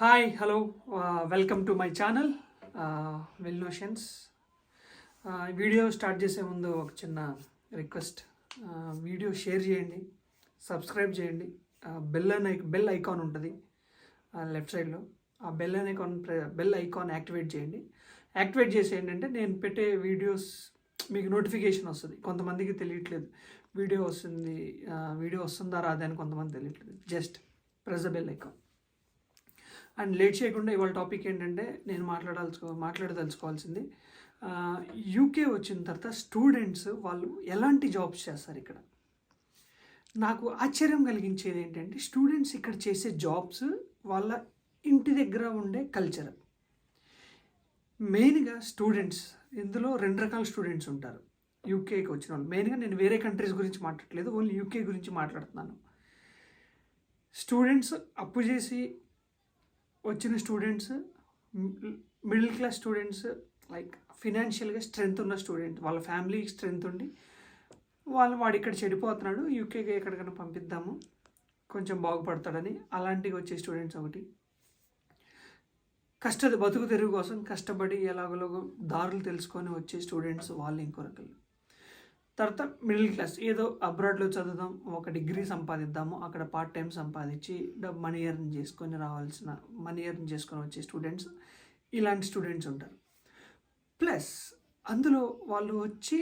Hi hello welcome to my channel well notions video start చేసే ముందు ఒక చిన్న రిక్వెస్ట్ వీడియో షేర్ చేయండి సబ్స్క్రైబ్ చేయండి. బెల్ అనే బెల్ ఐకాన్ ఉంటుంది లెఫ్ట్ సైడ్లో ఆ bell icon bell icon activate చేయండి. యాక్టివేట్ చేసి ఏంటంటే నేను పెట్టే వీడియోస్ మీకు నోటిఫికేషన్ వస్తుంది. కొంతమందికి తెలియట్లేదు వీడియో వస్తుంది uh, వీడియో వస్తుందా రాదా అని కొంతమంది తెలియట్లేదు. Just press the bell icon and late చేయకుండా ఇవాళ టాపిక్ ఏంటంటే నేను మాట్లాడాల్సుకో మాట్లాడదలుచుకోవాల్సింది. యూకే వచ్చిన తర్వాత స్టూడెంట్స్ వాళ్ళు ఎలాంటి జాబ్స్ చేస్తారు ఇక్కడ? నాకు ఆశ్చర్యం కలిగించేది ఏంటంటే స్టూడెంట్స్ ఇక్కడ చేసే జాబ్స్ వాళ్ళ ఇంటి దగ్గర ఉండే కల్చర్. మెయిన్గా స్టూడెంట్స్ ఇందులో రెండు రకాల స్టూడెంట్స్ ఉంటారు. యూకేకి వచ్చిన వాళ్ళు. మెయిన్గా నేను వేరే కంట్రీస్ గురించి మాట్లాడట్లేదు ఓన్లీ యూకే గురించి మాట్లాడుతున్నాను. స్టూడెంట్స్ అప్పు చేసి వచ్చిన students middle class students like ఫినాన్షియల్గా strength ఉన్న స్టూడెంట్ వాళ్ళ ఫ్యామిలీ స్ట్రెంగ్త్ ఉండి వాళ్ళు వాడు ఇక్కడ చెడిపోతున్నాడు యూకేకి ఎక్కడికైనా పంపిద్దాము కొంచెం బాగుపడతాడని అలాంటివి వచ్చే స్టూడెంట్స్ ఒకటి. కష్ట బతుకు తెరుగు కోసం కష్టపడి ఎలాగోలాగో దారులు తెలుసుకొని వచ్చే స్టూడెంట్స్ వాళ్ళు ఇంకో రకాలు తర్వాత మిడిల్ క్లాస్ ఏదో అబ్రాడ్లో చదువుదాం ఒక డిగ్రీ సంపాదిద్దాము అక్కడ పార్ట్ టైం సంపాదించి డబ్బు మనీ ఎర్న్ చేసుకొని రావాల్సిన మనీ ఎర్న్ చేసుకొని వచ్చే స్టూడెంట్స్ ఇలాంటి స్టూడెంట్స్ ఉంటారు. ప్లస్ అందులో వాళ్ళు వచ్చి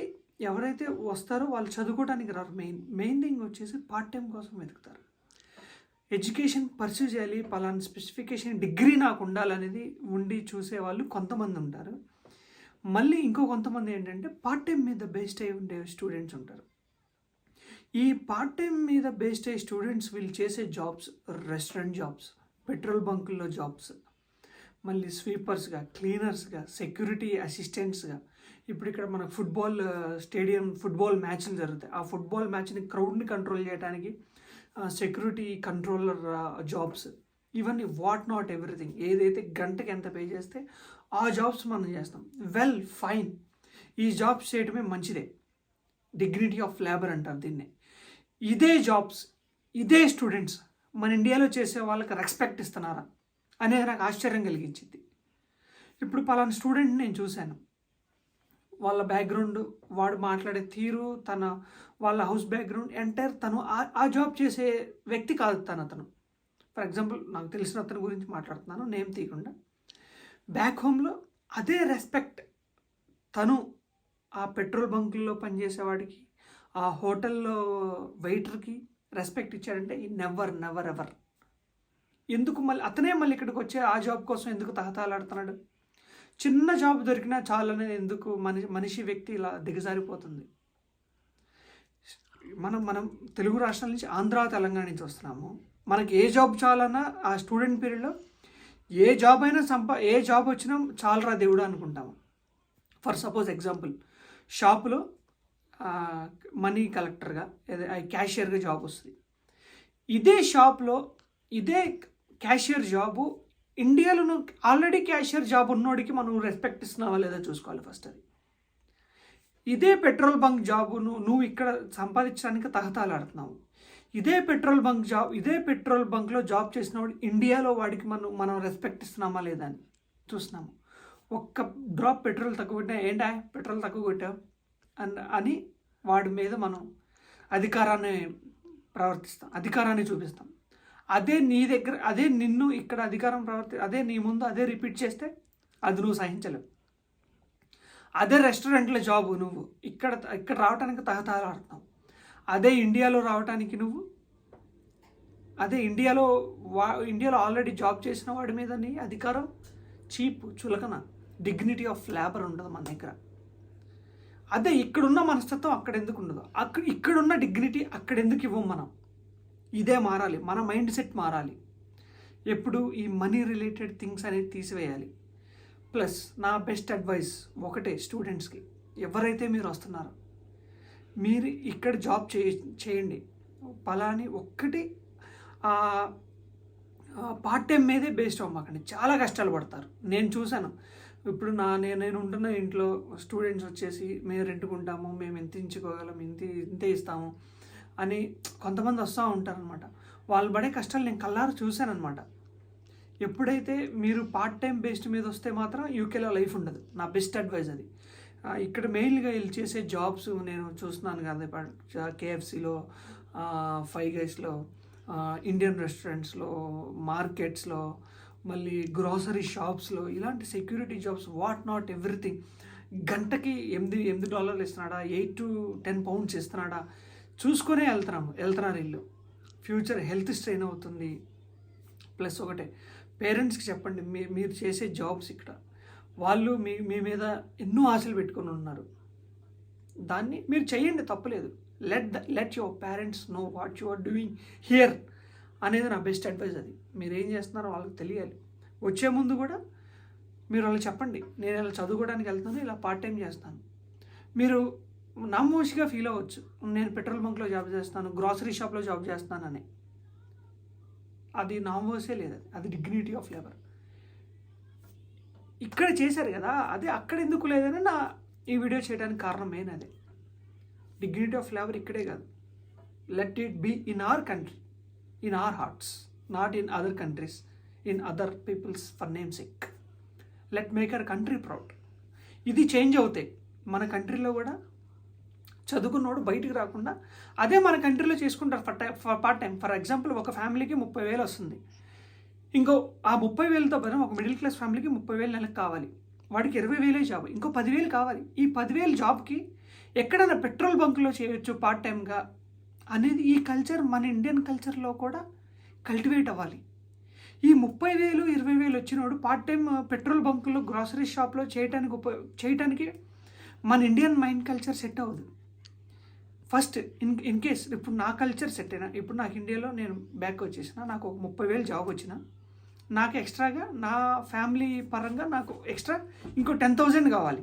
ఎవరైతే వస్తారో వాళ్ళు చదువుకోవడానికి రారు. మెయిన్ మెయిన్ థింగ్ వచ్చేసి పార్ట్ టైం కోసం వెతుకుతారు. ఎడ్యుకేషన్ పర్సూ చేయాలి పలానా స్పెసిఫికేషన్ డిగ్రీ నాకు ఉండాలనేది ఉండి చూసే వాళ్ళు కొంతమంది ఉంటారు. మళ్ళీ ఇంకో కొంతమంది ఏంటంటే పార్ట్ టైం మీద బేస్డ్ అయి ఉండే స్టూడెంట్స్ ఉంటారు. ఈ పార్ట్ టైం మీద బేస్డ్ అయ్యే స్టూడెంట్స్ వీళ్ళు చేసే జాబ్స్ రెస్టారెంట్ జాబ్స్ పెట్రోల్ బంకుల్లో జాబ్స్ మళ్ళీ స్వీపర్స్గా క్లీనర్స్గా సెక్యూరిటీ అసిస్టెంట్స్గా ఇప్పుడు ఇక్కడ మన ఫుట్బాల్ స్టేడియం ఫుట్బాల్ మ్యాచ్లు జరుగుతాయి. ఆ ఫుట్బాల్ మ్యాచ్ని క్రౌడ్ని కంట్రోల్ చేయడానికి సెక్యూరిటీ కంట్రోలర్ జాబ్స్ ఇవన్నీ వాట్ నాట్ ఎవ్రీథింగ్ ఏదైతే గంటకి ఎంత పే చేస్తే ఆ జాబ్స్ మనం చేస్తాం. వెల్ ఫైన్ ఈ జాబ్స్ చేయడమే మంచిదే. డిగ్నిటీ ఆఫ్ లేబర్ అంటారు దీన్నే. ఇదే జాబ్స్ ఇదే స్టూడెంట్స్ మన ఇండియాలో చేసే వాళ్ళకి రెస్పెక్ట్ ఇస్తున్నారా? అనేది నాకు ఆశ్చర్యం కలిగించింది. ఇప్పుడు పలానా స్టూడెంట్ నేను చూశాను. వాళ్ళ బ్యాక్గ్రౌండ్ వాడు మాట్లాడే తీరు తన వాళ్ళ హౌస్ బ్యాక్గ్రౌండ్ ఎంటైర్ తను ఆ జాబ్ చేసే వ్యక్తి కాదు తను అతను. ఫర్ ఎగ్జాంపుల్ నాకు తెలిసిన అతని గురించి మాట్లాడుతున్నాను నేమ్ తీయకుండా. బ్యాక్ హోమ్లో అదే రెస్పెక్ట్ తను ఆ పెట్రోల్ బంకుల్లో పనిచేసేవాడికి ఆ హోటల్లో వెయిటర్కి రెస్పెక్ట్ ఇచ్చాడంటే ఈ నెవర్ నెవర్ ఎవర్ ఎందుకు మళ్ళీ అతనే మళ్ళీ ఇక్కడికి వచ్చే ఆ జాబ్ కోసం ఎందుకు తహతాలాడుతున్నాడు? చిన్న జాబ్ దొరికినా చాలని ఎందుకు మనిషి మనిషి వ్యక్తి ఇలా దిగజారిపోతుంది? మనం మనం తెలుగు రాష్ట్రాల నుంచి ఆంధ్ర తెలంగాణ నుంచి వస్తున్నాము. మనకి ఏ జాబ్ చాలన్నా ఆ స్టూడెంట్ పీరియడ్లో ఏ జాబ్ అయినా సంపా ఏ జాబ్ వచ్చినా చాలరా దేవుడు అనుకుంటాము. ఫర్ సపోజ్ ఎగ్జాంపుల్ షాపులో మనీ కలెక్టర్గా క్యాషియర్గా జాబ్ వస్తుంది. ఇదే షాప్లో ఇదే క్యాషియర్ జాబు ఇండియాలో ఆల్రెడీ క్యాషియర్ జాబ్ ఉన్నోడికి మనం రెస్పెక్ట్ ఇస్తున్నావా లేదా చూసుకోవాలి ఫస్ట్ అది. ఇదే పెట్రోల్ బంక్ జాబును నువ్వు ఇక్కడ సంపాదించడానికి తహతాలాడుతున్నావు. ఇదే పెట్రోల్ బంక్ జాబ్ ఇదే పెట్రోల్ బంక్లో జాబ్ చేసిన వాడు ఇండియాలో వాడికి మనం మనం రెస్పెక్ట్ ఇస్తున్నామా లేదా అని చూస్తున్నాము. ఒక్క డ్రాప్ పెట్రోల్ తక్కువ పెట్టినా ఏంటా? పెట్రోల్ తక్కువ కొట్టావు? అని అని వాడి మీద మనం అధికారాన్ని ప్రవర్తిస్తాం అధికారాన్ని చూపిస్తాం. అదే నీ దగ్గర అదే నిన్ను ఇక్కడ అధికారం ప్రవర్తి అదే నీ ముందు అదే రిపీట్ చేస్తే అది నువ్వు సహించలేవు. అదే రెస్టారెంట్లో జాబు నువ్వు. ఇక్కడ ఇక్కడ రావడానికి తహతహలాడుతున్నావు. అదే ఇండియాలో రావటానికి నువ్వు? అదే ఇండియాలో వా ఇండియాలో ఆల్రెడీ జాబ్ చేసిన వాడి మీద నీ అధికారం? చీప్ చులకన. డిగ్నిటీ ఆఫ్ లేబర్ ఉండదు మన దగ్గర. అదే ఇక్కడున్న మనస్తత్వం అక్కడ ఎందుకు ఉండదు? అక్కడ ఇక్కడున్న డిగ్నిటీ అక్కడ ఎందుకు ఇవ్వం మనం? ఇదే మారాలి. మన మైండ్ సెట్ మారాలి. ఎప్పుడు ఈ మనీ రిలేటెడ్ థింగ్స్ అనేది తీసివేయాలి. ప్లస్ నా బెస్ట్ అడ్వైస్ ఒకటే స్టూడెంట్స్కి ఎవరైతే మీరు వస్తున్నారో మీరు ఇక్కడ జాబ్ చే చేయండి. పలాని ఒక్కటి పార్ట్ టైం మీదే బేస్డ్ అవ్వకండి చాలా కష్టాలు పడతారు. నేను చూశాను. ఇప్పుడు నా నేను నేను ఉంటున్న ఇంట్లో స్టూడెంట్స్ వచ్చేసి మేము రెంటుకుంటాము మేము ఎంత ఇంచుకోగలం ఇంత ఇంతే ఇస్తాము అని కొంతమంది వస్తూ ఉంటారనమాట వాళ్ళు పడే కష్టాలు నేను కల్లారు చూశానమాట ఎప్పుడైతే మీరు పార్ట్ టైం బేస్డ్ మీద వస్తే మాత్రం యూకేలో లైఫ్ ఉండదు. నా బెస్ట్ అడ్వైజ్ అది. ఇక్కడ మెయిన్గా వీళ్ళు చేసే జాబ్స్ నేను చూస్తున్నాను కదా కేఎఫ్సిలో ఫైవ్ గైస్లో ఇండియన్ రెస్టారెంట్స్లో మార్కెట్స్లో మళ్ళీ గ్రోసరీ షాప్స్లో ఇలాంటి security jobs what not everything. గంటకి ఎనిమిది ఎనిమిది డాలర్లు ఇస్తున్నాడా ఎయిట్ టు టెన్ పౌండ్స్ ఇస్తున్నాడా? చూసుకునే వెళ్తున్నాము వెళ్తున్నారు వీళ్ళు. ఫ్యూచర్ హెల్త్ స్ట్రెయిన్ అవుతుంది. ప్లస్ ఒకటే పేరెంట్స్కి చెప్పండి మీ మీరు చేసే జాబ్స్ ఇక్కడ. వాళ్ళు మీ మీ మీద ఎన్నో ఆశలు పెట్టుకొని ఉన్నారు. దాన్ని మీరు చేయండి తప్పలేదు. Let the let your parents know what you are doing here అనేది నా బెస్ట్ అడ్వైజ్ అది. మీరు ఏం చేస్తున్నారో వాళ్ళకి తెలియాలి. వచ్చే ముందు కూడా మీరు వాళ్ళు చెప్పండి. నేను ఇలా చదువుకోవడానికి వెళ్తాను ఇలా పార్ట్ టైం చేస్తాను. మీరు నామోషిగా ఫీల్ అవ్వచ్చు. నేను పెట్రోల్ బంక్లో జాబ్ చేస్తాను గ్రాసరీ షాప్లో జాబ్ చేస్తానని. అది నామోసే లేదు. అది. అది డిగ్నిటీ ఆఫ్ లేబర్ ఇక్కడ చేశారు కదా అదే అక్కడ ఎందుకు లేదని నా ఈ వీడియో చేయడానికి కారణం మెయిన్ అదే. డిగ్నిటీ ఆఫ్ లేబర్ ఇక్కడే కాదు. Let it be in our country in our hearts not in other countries in other peoples for namesake let make our country proud ఇది చేంజ్ అవుతాయి మన కంట్రీలో కూడా చదువుకున్నోడు బయటికి రాకుండా అదే మన కంట్రీలో చేసుకుంటారు for tie for part time for example ఒక ఫ్యామిలీకి ముప్పై వేలు వస్తుంది. ఇంకో ఆ ముప్పై వేలతో పైన ఒక మిడిల్ క్లాస్ ఫ్యామిలీకి ముప్పై వేలు నెలకు కావాలి. వాడికి ఇరవై వేలే జాబ్ ఇంకో పదివేలు కావాలి. ఈ పదివేలు జాబ్కి ఎక్కడైనా పెట్రోల్ బంక్లో చేయొచ్చు పార్ట్ టైంగా అనేది ఈ కల్చర్ మన ఇండియన్ కల్చర్లో కూడా కల్టివేట్ అవ్వాలి. ఈ ముప్పై వేలు ఇరవై వేలు వచ్చినోడు పార్ట్ టైం పెట్రోల్ బంకులో గ్రాసరీ షాప్లో చేయటానికి ఉప చేయటానికి మన ఇండియన్ మైండ్ కల్చర్ సెట్ అవ్వదు. ఫస్ట్ ఇన్ ఇన్ కేస్ ఇప్పుడు నా కల్చర్ సెట్ అయినా ఇప్పుడు నాకు ఇండియాలో నేను బ్యాక్ వచ్చేసిన నాకు ఒక ముప్పై వేలు జాబ్ వచ్చిన నాకు ఎక్స్ట్రాగా నా ఫ్యామిలీ పరంగా నాకు ఎక్స్ట్రా ఇంకో టెన్ థౌజండ్ కావాలి.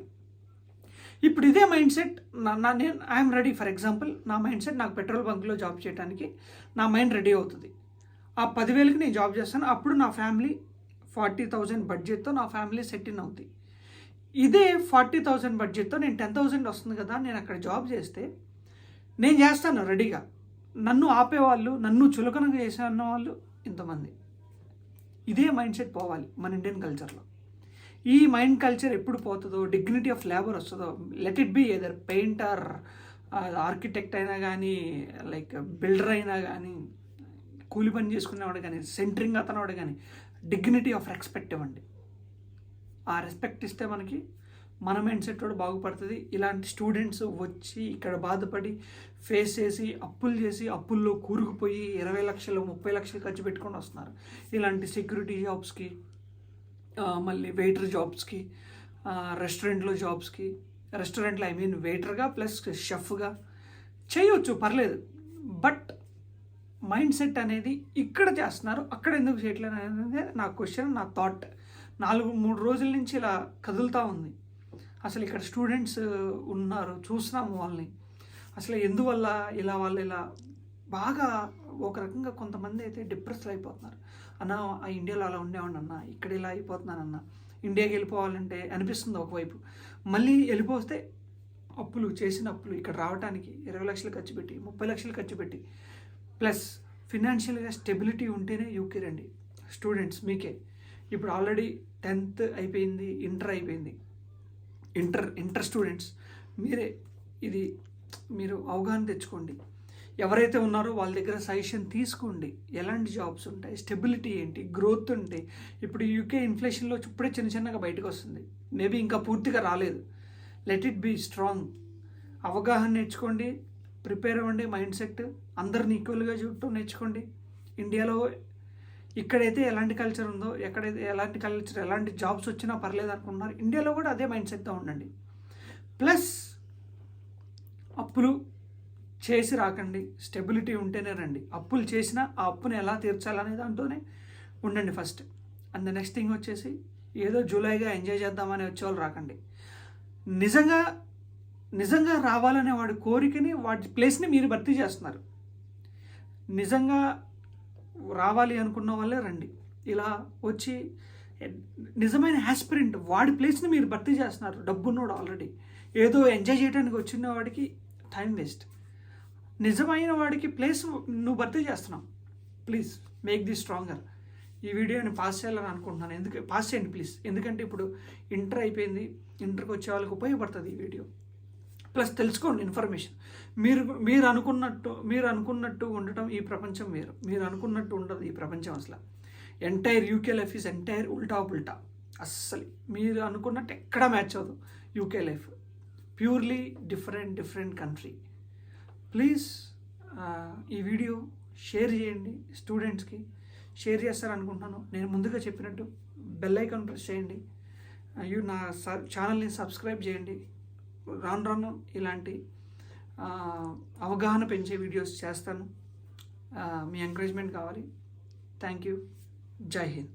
ఇప్పుడు ఇదే మైండ్ సెట్ నా నా- నేను ఐఎమ్ రెడీ ఫర్ ఎగ్జాంపుల్ నా మైండ్ సెట్ నాకు పెట్రోల్ బంక్లో జాబ్ చేయడానికి నా మైండ్ రెడీ అవుతుంది. ఆ పదివేలకి నేను జాబ్ చేస్తాను. అప్పుడు నా ఫ్యామిలీ ఫార్టీ థౌజండ్ బడ్జెట్తో నా ఫ్యామిలీ సెట్ ఇన్ అవుతుంది ఇదే ఫార్టీ థౌజండ్ బడ్జెట్తో నేను టెన్ థౌజండ్ వస్తుంది కదా నేను అక్కడ జాబ్ చేస్తే నేను చేస్తాను రెడీగా నన్ను ఆపేవాళ్ళు నన్ను చులకనగా చేసే అన్న వాళ్ళు ఇంతమంది. ఇదే మైండ్ సెట్ పోవాలి మన ఇండియన్ కల్చర్లో ఈ మైండ్ కల్చర్ ఎప్పుడు పోతుందో డిగ్నిటీ ఆఫ్ లేబర్ వస్తుందో let it be either painter architect అయినా కానీ లైక్ బిల్డర్ అయినా కానీ కూలి పని చేసుకునేవాడు కానీ సెంటరింగ్ అతనవాడు కానీ డిగ్నిటీ ఆఫ్ రెస్పెక్ట్ ఇవ్వండి. ఆ రెస్పెక్ట్ ఇస్తే మనకి మన మైండ్ సెట్ కూడా బాగుపడుతుంది. ఇలాంటి స్టూడెంట్స్ వచ్చి ఇక్కడ బాధపడి ఫేస్ చేసి అప్పులు చేసి అప్పుల్లో కూరుకుపోయి ఇరవై లక్షలు ముప్పై లక్షలు ఖర్చు పెట్టుకొని వస్తున్నారు. ఇలాంటి సెక్యూరిటీ జాబ్స్కి మళ్ళీ వెయిటర్ జాబ్స్కి రెస్టారెంట్లో జాబ్స్కి రెస్టారెంట్లో ఐ మీన్ వెయిటర్గా ప్లస్ షెఫ్గా చేయొచ్చు పర్లేదు. బట్ మైండ్ సెట్ అనేది ఇక్కడ చేస్తున్నారు. అక్కడ ఎందుకు చేయట్లేదు అనేది నా క్వశ్చన్ నా థాట్ నాలుగు మూడు రోజుల నుంచి ఇలా కదులుతూ ఉంది. అసలు ఇక్కడ స్టూడెంట్స్ ఉన్నారు. చూసినాము వాళ్ళని. అసలు ఎందువల్ల ఇలా వాళ్ళు ఇలా బాగా ఒక రకంగా కొంతమంది అయితే డిప్రెస్డ్ అయిపోతున్నారు. అన్న ఆ ఇండియాలో అలా ఉండేవాడిని అన్న ఇక్కడ ఇలా అయిపోతున్నానన్న ఇండియాకి వెళ్ళిపోవాలంటే అనిపిస్తుంది ఒకవైపు. మళ్ళీ వెళ్ళిపోతే అప్పులు చేసిన అప్పులు ఇక్కడ రావడానికి ఇరవై లక్షలు ఖర్చు పెట్టి ముప్పై లక్షలు ఖర్చు పెట్టి ప్లస్ ఫినాన్షియల్గా స్టెబిలిటీ ఉంటేనే యూకే రండి. స్టూడెంట్స్ మీకే. ఇప్పుడు ఆల్రెడీ టెన్త్ అయిపోయింది ఇంటర్ అయిపోయింది. ఇంటర్ ఇంటర్ స్టూడెంట్స్ మీరే ఇది మీరు అవగాహన తెచ్చుకోండి. ఎవరైతే ఉన్నారో వాళ్ళ దగ్గర సజెషన్ తీసుకోండి. ఎలాంటి జాబ్స్ ఉంటాయి? స్టెబిలిటీ ఏంటి? గ్రోత్ ఉంటే ఇప్పుడు యూకే ఇన్ఫ్లేషన్లో ఇప్పుడే చిన్న చిన్నగా బయటకు వస్తుంది. మేబీ ఇంకా పూర్తిగా రాలేదు. Let it be strong. అవగాహన నేర్చుకోండి. ప్రిపేర్ అవ్వండి మైండ్ సెట్. అందరిని ఈక్వల్గా చూడటం నేర్చుకోండి. ఇండియాలో ఇక్కడైతే ఎలాంటి కల్చర్ ఉందో ఎక్కడైతే ఎలాంటి కల్చర్ ఎలాంటి జాబ్స్ వచ్చినా పర్లేదు అనుకుంటున్నారు. ఇండియాలో కూడా అదే మైండ్ సెట్తో ఉండండి. ప్లస్ అప్పులు చేసి రాకండి. స్టెబిలిటీ ఉంటేనే రండి. అప్పులు చేసినా ఆ అప్పుని ఎలా తీర్చాలనే దాంతోనే ఉండండి first and the next thing వచ్చేసి ఏదో జూలైగా ఎంజాయ్ చేద్దామని వచ్చేవాళ్ళు రాకండి. నిజంగా నిజంగా రావాలనే వాడి కోరికని వాటి ప్లేస్ని మీరు భర్తీ చేస్తున్నారు. నిజంగా రావాలి అనుకున్న వాళ్ళే రండి. ఇలా వచ్చి నిజమైన యాస్పిరెంట్ వాడి ప్లేస్ని మీరు భర్తీ చేస్తున్నారు. డబ్బున్నోడు ఆల్రెడీ ఏదో ఎంజాయ్ చేయడానికి వచ్చిన వాడికి టైం వేస్ట్ నిజమైన వాడికి ప్లేస్ నువ్వు భర్తీ చేస్తున్నావు. ప్లీజ్ మేక్ ది స్ట్రాంగర్ ఈ వీడియోని పాస్ చేయాలని అనుకుంటున్నాను. ఎందుకు పాస్ చేయండి ప్లీజ్ ఎందుకంటే ఇప్పుడు ఇంటర్ అయిపోయింది. ఇంటర్కి వచ్చే వాళ్ళకి ఉపయోగపడుతుంది ఈ వీడియో ప్లస్ తెలుసుకోండి ఇన్ఫర్మేషన్. మీరు మీరు అనుకున్నట్టు మీరు అనుకున్నట్టు ఉండటం ఈ ప్రపంచం వేరు. మీరు అనుకున్నట్టు ఉండదు ఈ ప్రపంచం అసలు. Entire UK life is entire ఉల్టా ఉల్టా అస్సలు మీరు అనుకున్నట్టు ఎక్కడా మ్యాచ్ అవ్వదు UK life purely different different country please ఈ వీడియో షేర్ చేయండి స్టూడెంట్స్కి షేర్ చేస్తారనుకుంటున్నాను. నేను ముందుగా చెప్పినట్టు బెల్ ఐకాన్ ప్రెస్ చేయండి. యూ నా ఛానల్ని సబ్స్క్రైబ్ చేయండి. రాను రాను ఇలాంటి అవగాహన పెంచే వీడియోస్ చేస్తాను. మీ ఎంకరేజ్మెంట్ కావాలి. Thank you. జై హింద్.